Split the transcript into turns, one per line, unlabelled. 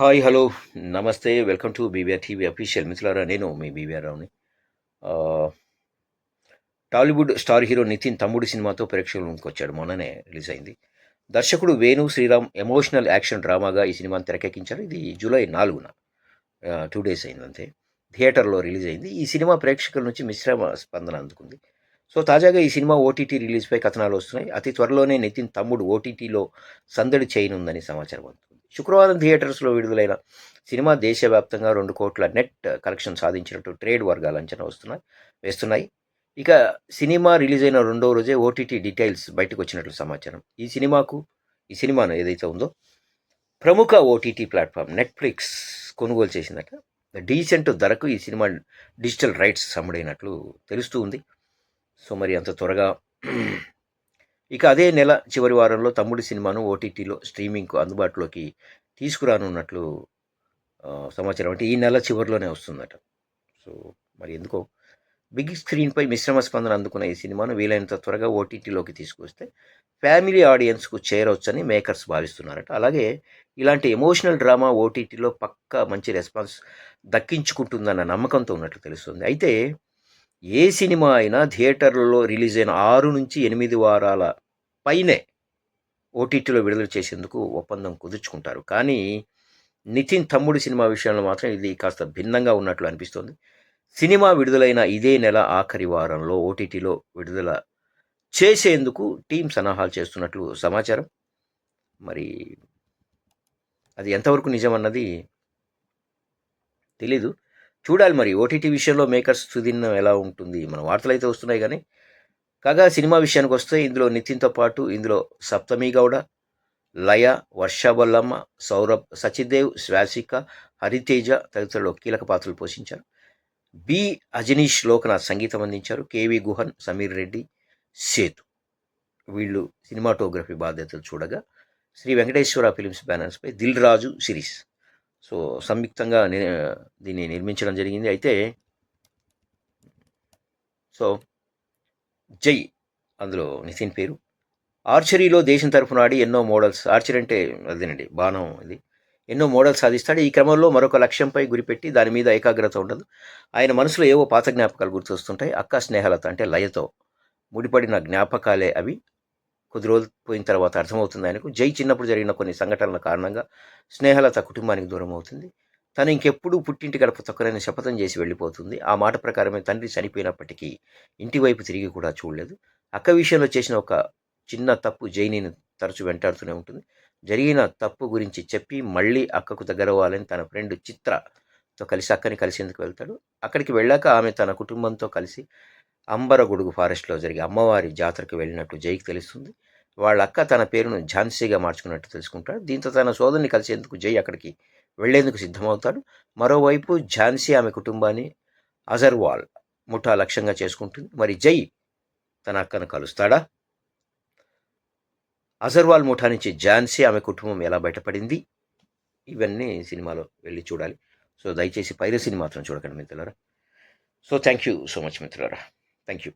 Hi hello. Namaste. Welcome to BVR TV official. మిత్రులారా నేను మీ BVR రావుని. Tollywood star hero Nithin Thammudu సినిమాతో ప్రేక్షకుల వచ్చాడు. మొన్ననే రిలీజ్ అయింది. దర్శకుడు వేణు శ్రీరామ్ ఎమోషనల్ యాక్షన్ డ్రామాగా ఈ సినిమాని తెరకెక్కించారు. ఇది జూలై నాలుగున. టూ డేస్ అయింది అంతే. థియేటర్లో రిలీజ్ అయింది. ఈ సినిమా ప్రేక్షకుల నుంచి మిశ్రమ స్పందన అందుకుంది. సో తాజాగా ఈ సినిమా ఓటీటీ రిలీజ్పై కథనాలు వస్తున్నాయి. అతి త్వరలోనే నితిన్ తమ్ముడు ఓటీటీలో సందడి చేయనుందని సమాచారం అందుతుంది శుక్రవారం థియేటర్స్లో విడుదలైన సినిమా దేశవ్యాప్తంగా రెండు కోట్ల నెట్ కలెక్షన్ సాధించినట్టు ట్రేడ్ వర్గాలు అంచనా వస్తున్నాయి వేస్తున్నాయి. ఇక సినిమా రిలీజ్ అయిన రెండో రోజే ఓటీటీ డీటెయిల్స్ బయటకు వచ్చినట్లు సమాచారం. ఈ సినిమాకు ఈ సినిమాను ఏదైతే ఉందో ప్రముఖ ఓటీటీ ప్లాట్ఫామ్ నెట్ఫ్లిక్స్ కొనుగోలు చేసిందట. డీసెంట్ ధరకు ఈ సినిమా డిజిటల్ రైట్స్ అమ్ముడైనట్లు తెలుస్తూ ఉంది. సో మరి అంత త్వరగా ఇక అదే నెల చివరి వారంలో తమ్ముడి సినిమాను ఓటీటీలో స్ట్రీమింగ్కు అందుబాటులోకి తీసుకురానున్నట్లు సమాచారం. అంటే ఈ నెల చివరిలోనే వస్తుందట. సో మరి ఎందుకో. బిగ్ స్క్రీన్పై మిశ్రమ స్పందన అందుకున్న ఈ సినిమాను వీలైనంత త్వరగా ఓటీటీలోకి తీసుకొస్తే ఫ్యామిలీ ఆడియన్స్కు చేరవచ్చని మేకర్స్ భావిస్తున్నారట. అలాగే ఇలాంటి ఎమోషనల్ డ్రామా ఓటీటీలో పక్కా మంచి రెస్పాన్స్ దక్కించుకుంటుందన్న నమ్మకంతో ఉన్నట్లు తెలుస్తుంది. అయితే ఏ సినిమా అయినా థియేటర్లలో రిలీజ్ అయిన ఆరు నుంచి ఎనిమిది వారాల పైనే ఓటీటీలో విడుదల చేసేందుకు ఒప్పందం కుదుర్చుకుంటారు. కానీ నితిన్ తమ్ముడి సినిమా విషయంలో మాత్రం ఇది కాస్త భిన్నంగా ఉన్నట్లు అనిపిస్తోంది. సినిమా విడుదలైన ఇదే నెల ఆఖరి వారంలో ఓటీటీలో విడుదల చేసేందుకు టీం సన్నాహాలు చేస్తున్నట్లు సమాచారం. మరి అది ఎంతవరకు నిజమన్నది తెలీదు. చూడాలి మరి. ఓటీటీ విషయంలో మేకర్స్ సుదిన్నం ఎలా ఉంటుంది? మన వార్తలు అయితే వస్తున్నాయి కానీ కాగా సినిమా విషయానికి వస్తే ఇందులో నితిన్తో పాటు ఇందులో సప్తమి గౌడ లయ వర్ష బొల్లమ్మ సౌరభ్ సచిదేవ్ శ్వాసిక హరితేజ తదితరులు కీలక పాత్రలు పోషించారు. బి. అజనీష్ లోకనాథ్ సంగీతం అందించారు. K V Guhan Sameer Reddy Sethu. వీళ్ళు సినిమాటోగ్రఫీ బాధ్యతలు చూడగా శ్రీ వెంకటేశ్వర ఫిలిమ్స్ బ్యానర్స్పై దిల్ రాజు సిరీస్. సో సంయుక్తంగా దీన్ని నిర్మించడం జరిగింది. అయితే సో జై అందులో నితిన్ పేరు. ఆర్చరీలో దేశం తరఫున ఆడి ఎన్నో మోడల్స్ ఆర్చరీ అంటే అదేనండి బాణం ఇది. ఎన్నో మోడల్స్ సాధిస్తాడు. ఈ క్రమంలో మరొక లక్ష్యంపై గురిపెట్టి దాని మీద ఏకాగ్రత ఉండదు. ఆయన మనసులో ఏవో పాత జ్ఞాపకాలు గుర్తొస్తుంటాయి. అక్క స్నేహలత అంటే లయతో ముడిపడిన జ్ఞాపకాలే అవి. కొద్ది రోజులు పోయిన తర్వాత అర్థమవుతుంది ఆయనకు. జై చిన్నప్పుడు జరిగిన కొన్ని సంఘటనల కారణంగా స్నేహలత కుటుంబానికి దూరం అవుతుంది తను ఇంకెప్పుడు పుట్టింటి గడప తొక్కరని శపథం చేసి వెళ్ళిపోతుంది. ఆ మాట ప్రకారమే తండ్రి చనిపోయినప్పటికీ ఇంటి వైపు తిరిగి కూడా చూడలేదు. అక్క విషయంలో చేసిన ఒక చిన్న తప్పు జైనిని తరచు వెంటాడుతూనే ఉంటుంది. జరిగిన తప్పు గురించి చెప్పి మళ్ళీ అక్కకు దగ్గరవ్వాలని తన ఫ్రెండ్ చిత్రతో కలిసి అక్కని కలిసేందుకు వెళ్తాడు. అక్కడికి వెళ్ళాక ఆమె తన కుటుంబంతో కలిసి అంబరగొడుగు ఫారెస్ట్లో జరిగే అమ్మవారి జాతరకు వెళ్ళినట్టు జైకి తెలుస్తుంది. వాళ్ళ అక్క తన పేరును ఝాన్సీగా మార్చుకున్నట్టు తెలుసుకుంటాడు. దీంతో తన సోదరుని కలిసేందుకు జై అక్కడికి వెళ్ళేందుకు సిద్ధమవుతాడు. మరోవైపు ఝాన్సీ ఆమె కుటుంబాన్ని అజర్వాల్ ముఠా లక్ష్యంగా చేసుకుంటుంది. మరి జై తన అక్కను కలుస్తాడా? అజర్వాల్ ముఠా నుంచి ఝాన్సీ ఆమె కుటుంబం ఎలా బయటపడింది? ఇవన్నీ సినిమాలో వెళ్ళి చూడాలి. సో దయచేసి పైరసీని మాత్రం చూడకండి మిత్రులారా. So thank you so much మిత్రులారా. Thank you